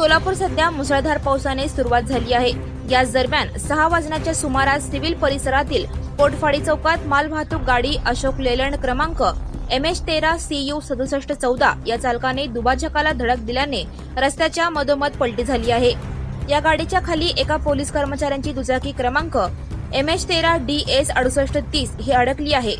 सोलापूर सध्या मुसळधार पावसाने सुरुवात झाली आहे. याच दरम्यान सहा वाजण्याच्या सुमारास सिव्हिल परिसरातील पोटफाडी चौकात मालवाहतूक गाडी अशोक लेलंड क्रमांक एम एच तेरा सी यू सदुसष्ट चौदा या चालकाने दुभाजकाला धडक दिल्याने रस्त्याच्या मधोमध पलटी झाली आहे. या गाडीच्या खाली एका पोलीस कर्मचाऱ्यांची दुचाकी क्रमांक एम एच तेरा डी एस अडुसष्ट तीस ही अडकली आहे.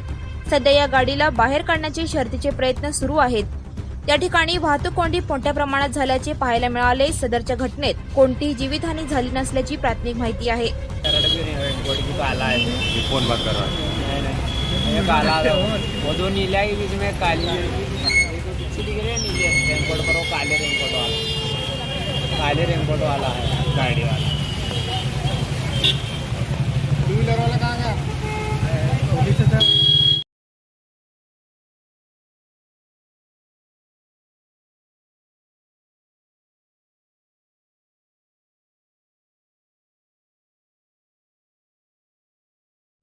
सध्या या गाडीला बाहेर काढण्याचे शर्तीचे प्रयत्न सुरू आहेत. या ठिकाणी वाहतूक कोंडी मोठ्या प्रमाणात झाल्याचे पाहायला मिळाले. सदरच्या घटनेत कोणतीही जीवितहानी झाली नसल्याची प्राथमिक माहिती आहे. वो नीला बीच में पीछे दिख रहे हैं नीले रेनकोट पर वो काले रेनकोट वाला काले रेनकोट वाला है गाड़ी वाला